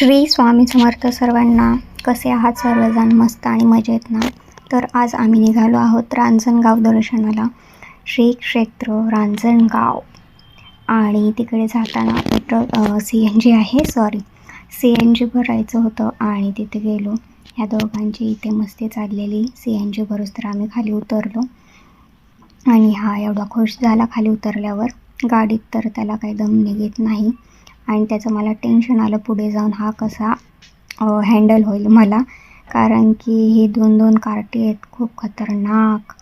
श्री स्वामी समर्थ सर्वांना कसे आहात सर्वजण? मस्त आणि मजेत ना? तर आज आम्ही निघालो आहोत रांजणगाव दर्शनाला. श्री क्षेत्र रांजणगाव. आणि तिकडे जाताना पेट्रोल सी एन जी आहे सॉरी सी एन जी भरायचं होतं आणि तिथे गेलो. ह्या दोघांची इथे मस्ती चाललेली. सी एन जी भरूस तर आम्ही खाली उतरलो. आणि हा एवढा खुश झाला खाली उतरल्यावर. गाडीत तर त्याला काही दम निघत नाही. आणि त्याचं मला टेन्शन आलं पुढे जाऊन हा कसा हँडल होईल मला. कारण की ही दोन दोन कार्टी आहेत खूप खतरनाक.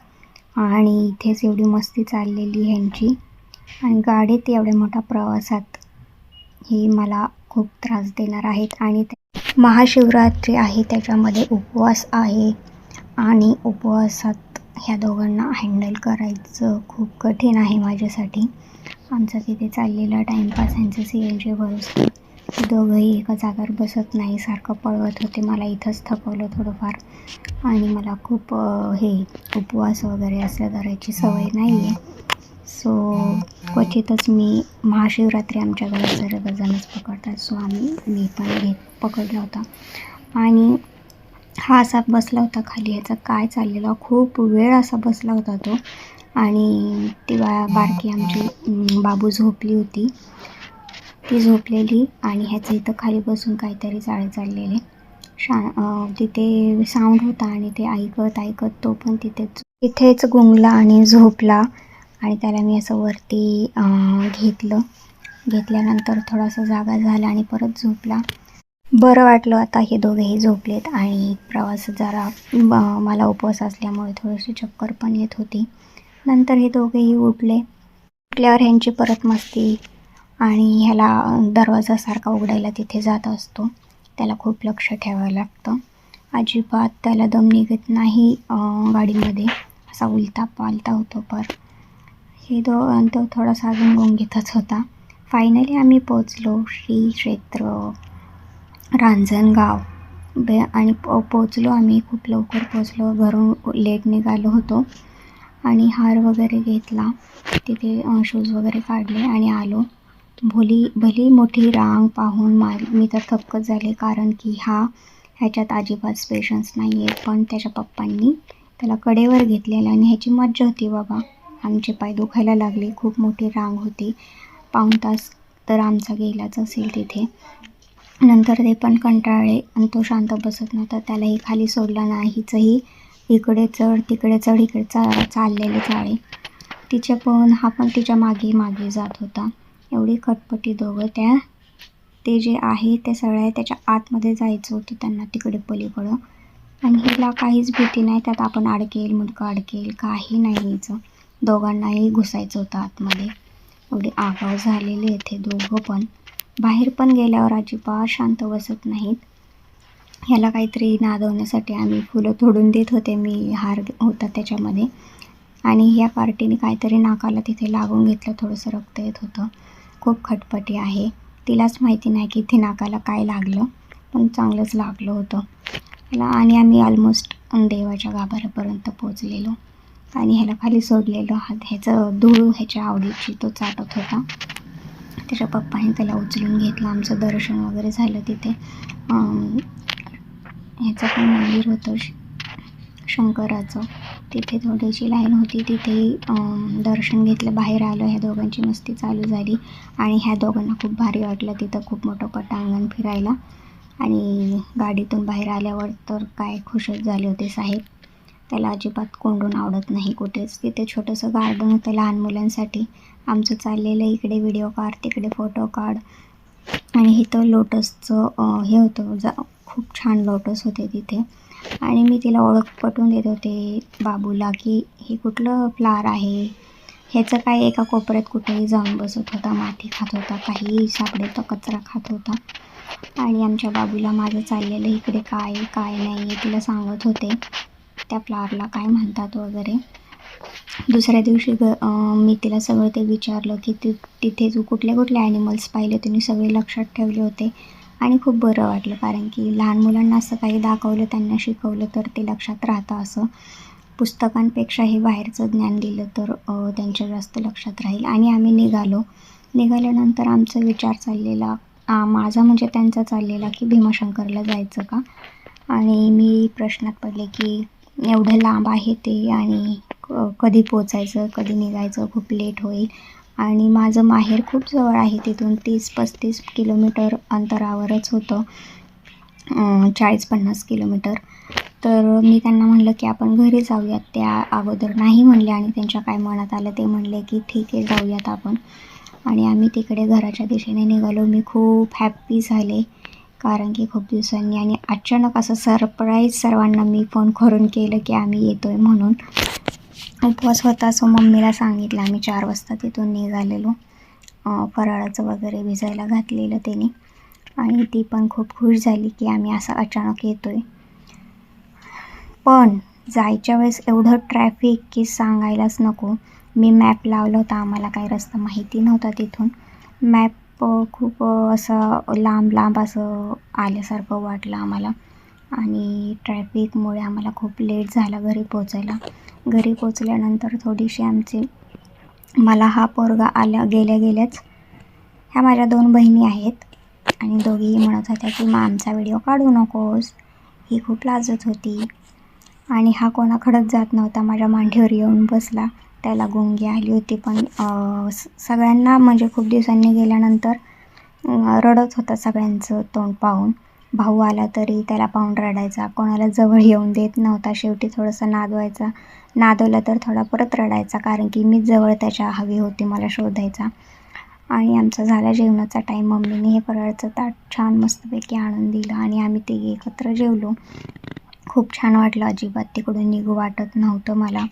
आणि इथेच एवढी मस्ती चाललेली ह्यांची आणि गाडीत एवढ्या मोठ्या प्रवासात हे मला खूप त्रास देणार आहेत. आणि महाशिवरात्री आहे त्याच्यामध्ये उपवास आहे. आणि उपवासात ह्या दोघांना हँडल करायचं खूप कठीण आहे माझ्यासाठी. आमचा तिथे चाललेला टाईमपास यांचं सी एन जी भरोसा ते दोघंही एका जागेवर बसत नाही सारखं पळवत होते. मला इथंच थकवलं थोडंफार. आणि मला खूप हे उपवास वगैरे असं करायची सवय नाही आहे सो क्वचितच मी महाशिवरात्री आमच्या घरात सर्वजणच पकडतात. सो आम्ही मी पण घेत पकडला होता. आणि हा असा बसला होता खाली. याचा काय चाललेला? खूप वेळ असा बसला होता तो. आणि ती बा बारकी आमची बाबू झोपली होती. ती झोपलेली आणि ह्याचं इथं खाली बसून काहीतरी चाळे चाललेले. शा तिथे साऊंड होता आणि ते ऐकत ऐकत तो पण तिथेच तिथेच गुंगला आणि झोपला आणि त्याला मी असं वरती घेतलं. घेतल्यानंतर थोडासा जागा झाला आणि परत झोपला. बरं वाटलं आता हे दोघेही झोपलेत आणि प्रवास जरा मला उपवास असल्यामुळे थोडीशी चक्कर पण येत होती. नंतर हे दोघेही उठले. उठल्यावर ह्यांची परत मस्ती आणि ह्याला दरवाजासारखा उघडायला तिथे जात असतो. त्याला खूप लक्ष ठेवावं लागतं. अजिबात त्याला दम निघत नाही गाडीमध्ये. असा उलता पालता होतो पर. हे दो तो थोडासा अजून गोंगीतच होता. फायनली आम्ही पोचलो श्री क्षेत्र रांजणगाव. बे आणि पो पोचलो आम्ही. खूप लवकर पोचलो घरून लेट निघालो होतो. आणि हार वगैरे घेतला. तिथे शूज वगैरे काढले आणि आलो. भोली भली मोठी रांग पाहून मा मी तर थक्कच झाले कारण की हा ह्याच्यात अजिबात पेशन्स नाही आहे पण त्याच्या पप्पांनी त्याला कडेवर घेतलेलं आणि ह्याची मज्जा होती बाबा. आमचे पाय दुखायला लागले. खूप मोठी रांग होती. पाऊण तास तर आमचा गेलाच असेल तिथे. नंतर ते पण कंटाळले आणि तो शांत बसत नव्हता. त्यालाही खाली सोडला नाहीचही इकडे चढ तिकडे चढ इकडे चा चाललेले चाळे. तिचे पण हा पण तिच्यामागे मागे जात होता. एवढी खटपटी दोघं त्या ते जे आहे ते सगळ्या त्याच्या आतमध्ये जायचं होतं त्यांना तिकडे पलीकडं. आणि हिला काहीच भीती नाही त्यात आपण अडकेल मुडकं अडकेल काही नाही यायचं. दोघांनाही घुसायचं होतं आतमध्ये. एवढे आगाव झालेले येथे दोघं पण. बाहेर पण गेल्यावर अजिबात शांत बसत नाहीत. ह्याला काहीतरी नादवण्यासाठी आम्ही फुलं तोडून देत होते. मी हार होता त्याच्यामध्ये. आणि ह्या पार्टीने काहीतरी नाकाला तिथे लागून घेतलं. थोडंसं रक्त येत होतं. खूप खटपटी आहे. तिलाच माहिती नाही की इथे नाकाला काय लागलं. पण चांगलंच लागलं होतं. ह्याला आणि आम्ही ऑलमोस्ट देवाच्या गाभाऱ्यापर्यंत पोचलेलो आणि ह्याला खाली सोडलेलं. हात ह्याचं धूळ ह्याच्या आवडीची तो चाटत होता. त्याच्या पप्पाने त्याला उचलून घेतलं. आमचं दर्शन वगैरे झालं तिथे. ह्याचं पण मंदिर होतं श- शंकराचं. तिथे थोडीशी लाईन होती तिथे दर्शन घेतलं. बाहेर आलं ह्या दोघांची मस्ती चालू झाली. आणि ह्या दोघांना खूप भारी वाटलं तिथं खूप मोठं पटांगण फिरायला. आणि गाडीतून बाहेर आल्यावर तर काय खुशच झाले होते साहेब. त्याला अजिबात कोंडून आवडत नाही कुठेच. तिथे छोटंसं गार्डन होतं लहान मुलांसाठी. आमचं चाललेलं इकडे व्हिडिओ काढ तिकडे फोटो काढ. आणि इथं लोटसचं हे होतं जा खूप छान लोटस होते तिथे. आणि मी तिला ओळख पटवून देत होते बाबूला की हे कुठलं फ्लार आहे? ह्याचं काय एका कोपऱ्यात कुठेही जाऊन बसत होता माती खात होता काही सापडेल तर कचरा खात होता. आणि आमच्या बाबूला माझं चाललेलं इकडे काय काय नाही आहे तिला सांगत होते. त्या फ्लारला काय म्हणतात वगैरे. दुसऱ्या दिवशी ग मी तिला सगळं ते विचारलं की ती तिथे तू कुठले कुठले ॲनिमल्स पाहिले तिने सगळे लक्षात ठेवले होते. आणि खूप बरं वाटलं कारण की लहान मुलांना असं काही दाखवलं त्यांना शिकवलं तर ते लक्षात राहतं असं. पुस्तकांपेक्षा हे बाहेरचं ज्ञान दिलं तर त्यांच्या जास्त लक्षात राहील. आणि आम्ही निघालो. निघाल्यानंतर आमचा विचार चाललेला माझा म्हणजे त्यांचा चाललेला की भीमाशंकरला जायचं का? आणि मी प्रश्नात पडले की एवढं लांब आहे ते आणि क- कधी पोचायचं कधी निघायचं खूप लेट होईल. आणि माझं माहेर खूप जवळ आहे तिथून तीस पस्तीस किलोमीटर अंतरावरच होतं. चाळीस पन्नास किलोमीटर. तर मी त्यांना म्हणलं की आपण घरी जाऊयात. त्या अगोदर नाही म्हणले आणि त्यांच्या काय मनात आलं ते म्हणले की ठीक आहे जाऊयात आपण. आणि आम्ही तिकडे घराच्या दिशेने निघालो. मी खूप हॅप्पी झाले. कारण की खूप दिवसांनी आणि अचानक असं सरप्राईज सर्वांना मी फोन करून केलं की आम्ही येतो आहे म्हणून. उपवास होता सो मम्मीला सांगितलं. आम्ही चार वाजता तिथून निघालेलो. फराळाचं वगैरे भिजायला घातलेलं त्याने. आणि ती पण खूप खुश झाली की आम्ही असं अचानक येतो आहे पण जायच्या वेळेस एवढं ट्रॅफिक की सांगायलाच नको. मी मॅप लावला होता. आम्हाला काही रस्ता माहिती नव्हता तिथून. मॅप खूप असं लांब लांब असं आल्यासारखं वाटलं आम्हाला. आणि ट्रॅफिकमुळे आम्हाला खूप लेट झाला घरी पोचायला घरी पोचल्यानंतर थोडीशी आमची मला हा पोरगा आल्या गेल्या गेल्याच. ह्या माझ्या दोन बहिणी आहेत आणि दोघीही म्हणत होत्या की मग आमचा व्हिडिओ काढू नकोस. ही खूप लाजत होती. आणि हा कोणाकडंच जात नव्हता. माझ्या मांडीवर येऊन बसला. त्याला गुंगी आली होती. पण सगळ्यांना म्हणजे खूप दिवसांनी गेल्यानंतर रडत होता सगळ्यांचं तोंड पाहून. भाऊ आला तरी त्याला पाहून रडायचा. कोणाला जवळ येऊन देत नव्हता. शेवटी थोडंसं नादवायचा. नादवलं तर थोडा परत रडायचा कारण की मीच जवळ त्याच्या हवी होती मला शोधायचा. आणि आमचा झाला जेवणाचा टाईम मम्मीने हे फराळाचं ताट छान मस्तपैकी आणून दिलं आणि आम्ही तिघे एकत्र जेवलो. खूप छान वाटलं अजिबात. तिकडून निघू वाटत नव्हतं मला.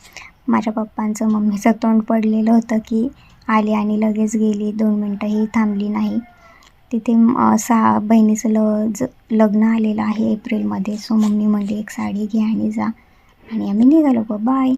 माझ्या पप्पांचं मम्मीचं तोंड पडलेलं होतं की आली आणि लगेच गेली. दोन मिनटंही थांबली नाही. तिथे सहा बहिणीचं ल ज लग्न आलेलं आहे एप्रिलमध्ये. सो मम्मी म्हणली एक साडी घे आणि जा. आणि आम्ही निघालो. बाय.